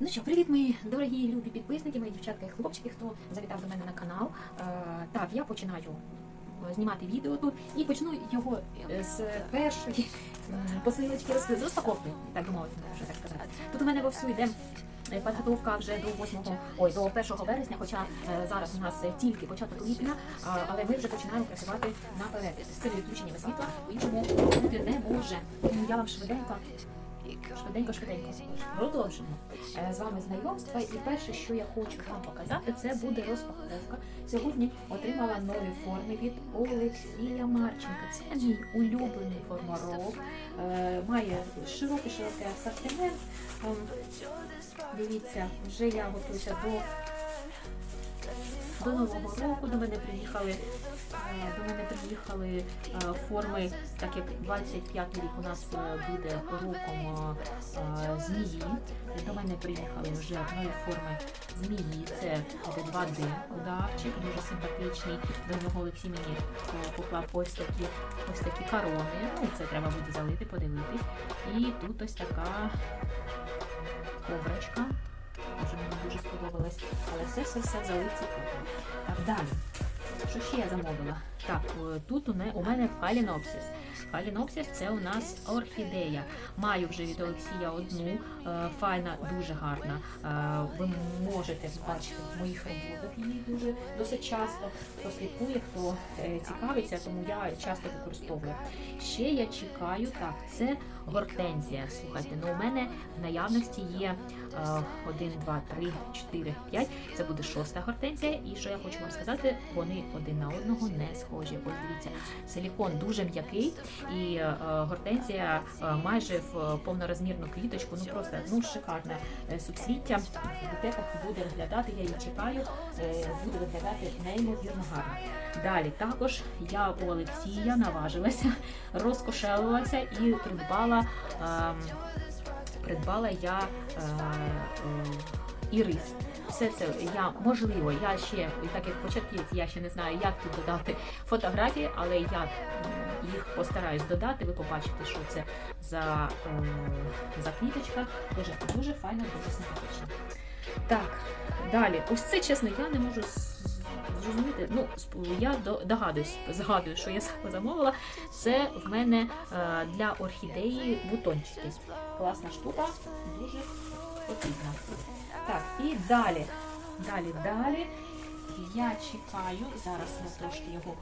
Ну що, привіт, мої дорогі любі підписники, мої дівчатка і хлопчики, хто завітав до мене на канал. Е, так, я починаю е, знімати відео тут і почну його е, з першої посилочки з розпаковки, так би мовити, можна так сказати. Тут у мене вовсю йде. Підготовка вже до 8 ой, до 1 вересня, хоча зараз у нас тільки початок липня, але ми вже починаємо працювати наперед. З цим відключеннями світла по-іншому бути не може. Я вам швиденько Швиденько, швиденько продовжимо Е, з вами знайомства. І перше, що я хочу вам показати, це буде розпаковка. Сьогодні отримала нові форми від Олексія Марченка. Це мій улюблений формарок. Е, Має широкий широкий асортимент. Ем, Дивіться, вже я готуюся до. До нового року до мене приїхали до мене приїхали е, форми, так як 25 рік у нас е, буде роком е, е, змії. До мене приїхали вже нові форми змії. Це 2D ударчик, дуже симпатичний. До нього Олексій мені е, поклав ось такі ось такі корони. Ну, це треба буде залити, подивитись. І тут ось така кобрачка. Дуже мені дуже сподобалось. Але все все все залиці круто. Так, далі. Що ще я замовила? Так, е, тут у мене, фалінопсис. Фалінопсис це у нас орхідея. Маю вже від Олексія одну. е, Файна, дуже гарна. Е, Ви можете бачити в моїх роботах її дуже досить часто. Хто слідкує, хто цікавиться, тому я часто використовую. Ще я чекаю, так, це гортензія. Слухайте, ну у мене в наявності є 1, 2, 3, 4, 5. Це буде шоста гортензія. І що я хочу вам сказати, вони один на одного не схожі. Ось дивіться, силікон дуже м'який, і е, гортензія е, майже в повнорозмірну квіточку. Ну просто ну шикарне е, суцвіття. Букетах буде виглядати. Я її чекаю, буде виглядати неймовірно гарно. Далі також я у Олексія наважилася, розкошелилася і придбала. ем, придбала я е, е, і рис. Все це я можливо, я ще так як початківець, я ще не знаю, як тут додати фотографії, але я їх постараюсь додати. Ви побачите, що це за, е, за квіточка. Дуже дуже файно, дуже симпатично. Так, далі. Ось це чесно, я не можу зрозуміти. Ну, я догадуюсь, згадую, що я саме замовила. Це в мене е, для орхідеї бутончики. Класна штука, дуже потрібна. Так, і далі. Далі, далі. Я чекаю. Зараз я трошки його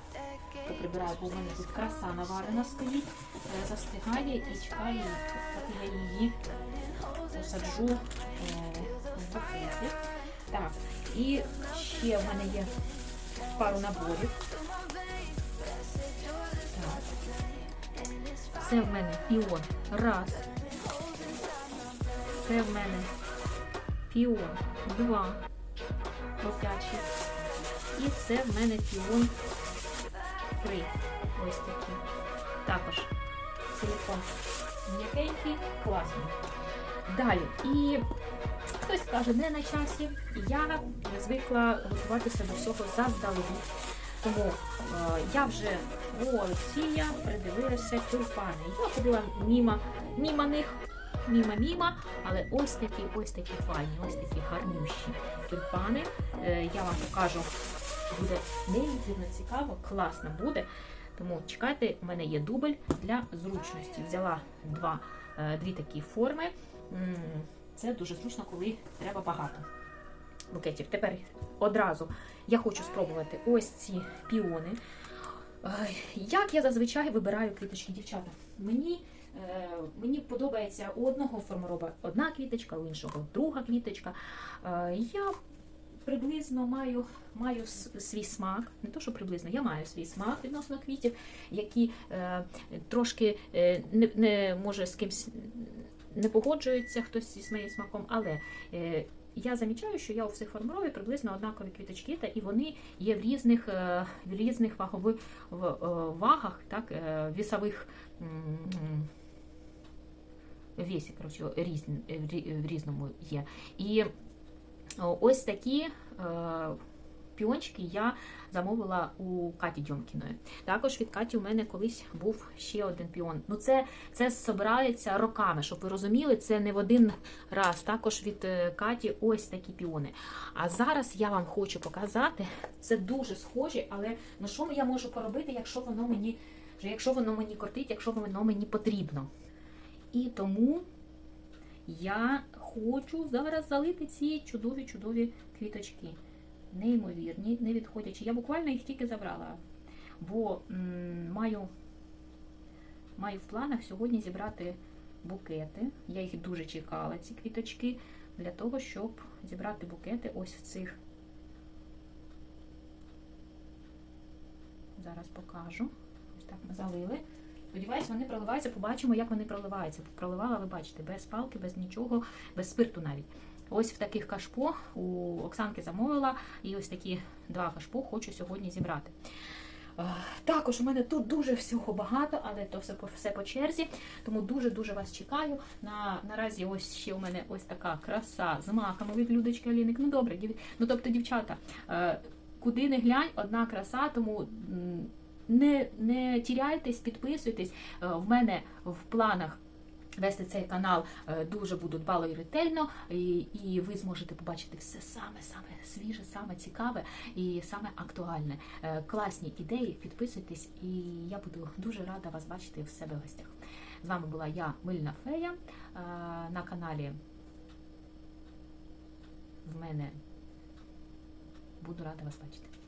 поприбираю, бо в мене тут краса наварена стоїть, е, застигає і чекаю, поки я її посаджу е, в букети. Так, і ще в мене є пару наборів. Так. Це в мене піон. Раз. Це в мене піон. Два. Хлопячий. І це в мене піон. Три. Ось такі. Також силикон м'якенький, класний. Далі. І хтось каже, не на часі. Я звикла готуватися до всього заздалегідь. Тому е, я вже у Олексія придивилася тюльпани. Я ходила мімо, мімо них, мімо, але ось такі, ось такі файні, ось такі гарнющі тюльпани. Е, я вам покажу, буде неймовірно цікаво, класно буде. Тому чекайте, у мене є дубль для зручності. Взяла два, е, дві такі форми. Це дуже зручно, коли треба багато букетів. Тепер одразу я хочу спробувати ось ці піони. Як я зазвичай вибираю квіточки, дівчата? Мені, мені подобається у одного формороба одна квіточка, у іншого друга квіточка. Е, Я приблизно маю, маю свій смак, не то, що приблизно, я маю свій смак відносно квітів, які е, трошки е, не, не може з кимсь не погоджується хтось зі моїм смаком, але е, я замічаю, що я у всіх формурові приблизно однакові квіточки, та і вони є в різних, е, в різних вагових е, вагах, так, е, вісових весі, коротше, різні, в різному є. І ось такі е, піончики я замовила у Каті Дьомкіної. Також від Каті у мене колись був ще один піон. Ну це, це збирається роками, щоб ви розуміли, це не в один раз. Також від е, Каті ось такі піони. А зараз я вам хочу показати, це дуже схожі, але ну що я можу поробити, якщо воно мені, якщо воно мені кортить, якщо воно мені потрібно. І тому я хочу зараз залити ці чудові чудові квіточки. Неймовірні, не відходячи. Я буквально їх тільки забрала, бо маю, маю в планах сьогодні зібрати букети. Я їх дуже чекала, ці квіточки, для того, щоб зібрати букети ось в цих. Зараз покажу. Ось так ми залили. Сподіваюсь, вони проливаються. Побачимо, як вони проливаються. Проливала, ви бачите, без палки, без нічого, без спирту навіть. Ось в таких кашпо у Оксанки замовила, і ось такі два кашпо хочу сьогодні зібрати. Е, Також у мене тут дуже всього багато, але то все по все по черзі. Тому дуже-дуже вас чекаю. На, наразі ось ще у мене ось така краса з маками від Людочки Аліник. Ну добре, ну тобто, дівчата, е, куди не глянь, одна краса, тому. Не, не тіряйтесь, підписуйтесь. Е, В мене в планах вести цей канал е, дуже буду дбало і ретельно, і, і ви зможете побачити все саме-саме свіже, саме цікаве і саме актуальне. Е, Класні ідеї, підписуйтесь, і я буду дуже рада вас бачити в себе в гостях. З вами була я, Мильна Фея, на каналі в мене буду рада вас бачити.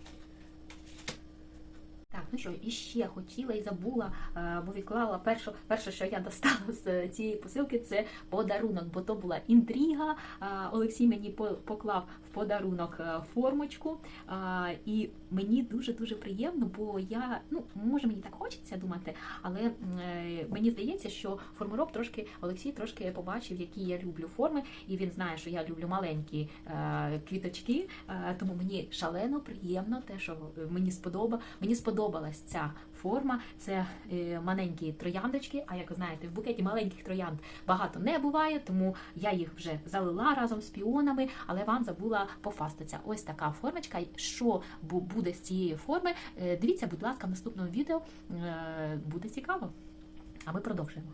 Так, ну що, і ще хотіла і забула, е, бо відклала перше, перше, що я достала з цієї посилки, це подарунок, бо то була інтрига. Е, Олексій мені поклав в подарунок е, формочку, е, і мені дуже дуже приємно, бо я, ну може мені так хочеться думати, але е, мені здається, що формирок трошки Олексій трошки побачив, які я люблю форми, і він знає, що я люблю маленькі е, квіточки, е, тому мені шалено приємно те, що мені сподоба, мені сподобалась ця форма. Це е, маленькі трояндочки. А як ви знаєте, в букеті маленьких троянд багато не буває, тому я їх вже залила разом з піонами, але вам забула пофастатися. Ось така формочка. Що буде з цієї форми? е, Дивіться, будь ласка, в наступному відео Е, буде цікаво. А ми продовжуємо.